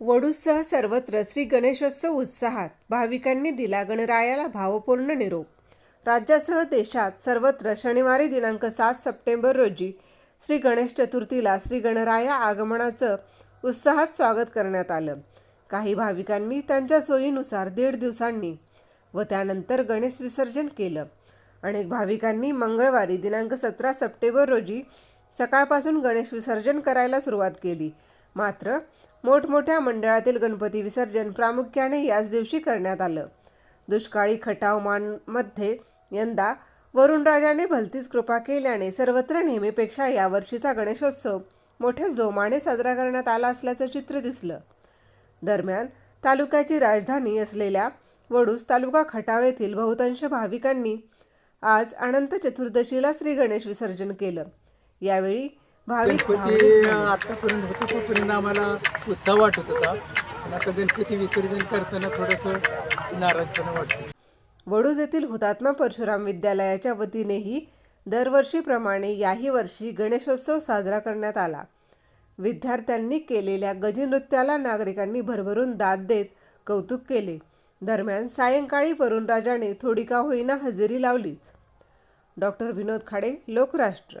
वडूसह सर्वत्र श्री गणेशोत्सव उत्साहात भाविकांनी दिला गणरायाला भावपूर्ण निरोप. राज्यासह देशात सर्वत्र शनिवारी दिनांक सात सप्टेंबर रोजी श्री गणेश चतुर्थीला श्री गणराया आगमनाचं उत्साहात स्वागत करण्यात आलं. काही भाविकांनी त्यांच्या सोयीनुसार दीड दिवसांनी व त्यानंतर गणेश विसर्जन केलं. अनेक भाविकांनी मंगळवारी दिनांक सतरा सप्टेंबर रोजी सकाळपासून गणेश विसर्जन करायला सुरुवात केली. मात्र मोठमोठ्या मंडळातील गणपती विसर्जन प्रामुख्याने याच दिवशी करण्यात आलं. दुष्काळी खटावमानमध्ये यंदा वरुणराजाने भलतीच कृपा केल्याने सर्वत्र नेहमीपेक्षा यावर्षीचा गणेशोत्सव मोठ्या जोमाने साजरा करण्यात आला असल्याचं चित्र दिसलं. दरम्यान तालुक्याची राजधानी असलेल्या वडूस तालुका खटाव येथील बहुतांश भाविकांनी आज अनंत चतुर्दशीला श्री गणेश विसर्जन केलं. यावेळी भाविक भावनिक गणपती झाले. आतापर्यंत होतं तोपर्यंत आम्हाला उत्साह वाटत होता. पण आता गणपती विसर्जन करताना थोडंसं नाराजपणा वाटतो. वडूज येथील हुतात्मा परशुराम विद्यालयाच्या वतीनेही दरवर्षीप्रमाणे याही वर्षी गणेशोत्सव साजरा करण्यात आला. विद्यार्थ्यांनी केलेल्या गजनृत्याला नागरिकांनी भरभरून दाद देत कौतुक केले. दरम्यान सायंकाळी वरुणराजाने थोडी का होईना हजेरी लावलीच. Doctor Vinod Khade Lokrashtra.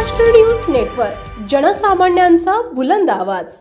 Maharashtra news network जनसामान्यांचा बुलंद आवाज.